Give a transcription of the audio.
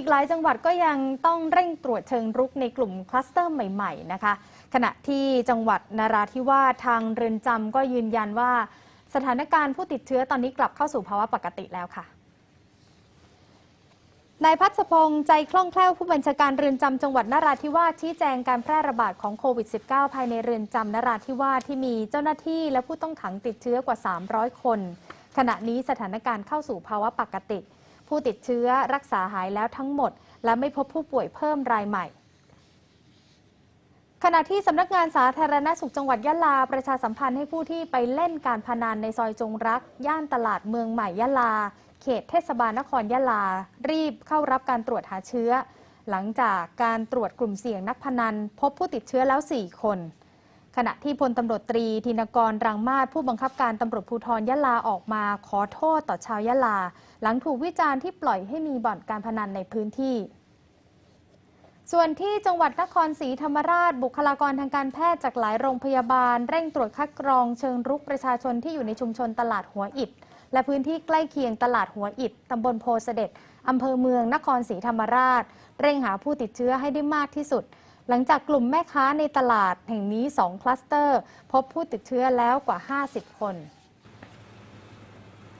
อีกหลายจังหวัดก็ยังต้องเร่งตรวจเชิงรุกในกลุ่มคลัสเตอร์ใหม่ ๆ นะคะ ขณะที่จังหวัดนาราธิวาสทางเรือนจำก็ยืนยันว่า สถานการณ์ผู้ติดเชื้อตอนนี้กลับเข้าสู่ภาวะปกติแล้วค่ะนายพัชพงศ์ใจคล่องแคล่วผู้บัญชาการเรือนจำจังหวัดนราธิวาสชี้แจงการแพร่ระบาดของโควิด -19 ภายในเรือนจำนราธิวาสที่มีเจ้าหน้าที่และผู้ต้องขังติดเชื้อกว่า 300 คน ขณะนี้สถานการณ์เข้าสู่ภาวะปกติ ผู้ติดเชื้อรักษาหายแล้วทั้งหมด และไม่พบผู้ป่วยเพิ่มรายใหม่ขณะที่สำนักงานสาธารณสุขจังหวัดยะลา ประชาสัมพันธ์ให้ผู้ที่ไปเล่นการพนันในซอยจงรัก ย่านตลาดเมืองใหม่ยะลา เขตเทศบาลนครยะลา รีบเข้ารับการตรวจหาเชื้อ หลังจากการตรวจกลุ่มเสี่ยงนักพนัน พบผู้ติดเชื้อแล้ว 4 คน ขณะที่พลตำรวจตรีธินกรรังมาศผู้บังคับการตำรวจภูธรยะลาออกมาขอโทษต่อชาวยะลา หลังถูกวิจารณ์ที่ปล่อยให้มีบ่อนการพนันในพื้นที่ ส่วนที่จังหวัดนครศรีธรรมราช บุคลากรทางการแพทย์จากหลายโรงพยาบาล เร่งตรวจคัดกรองเชิงรุกประชาชนที่อยู่ในชุมชนตลาดหัวอิฐและพื้นที่ใกล้เคียงตลาดหัวอิฐตำบลโพเสด็จอำเภอเมืองนครศรีธรรมราช เร่งหาผู้ติดเชื้อให้ได้มากที่สุด หลังจากกลุ่มแม่ค้าในตลาดแห่งนี้ 2 คลัสเตอร์ พบผู้ติดเชื้อแล้วกว่า 50 คน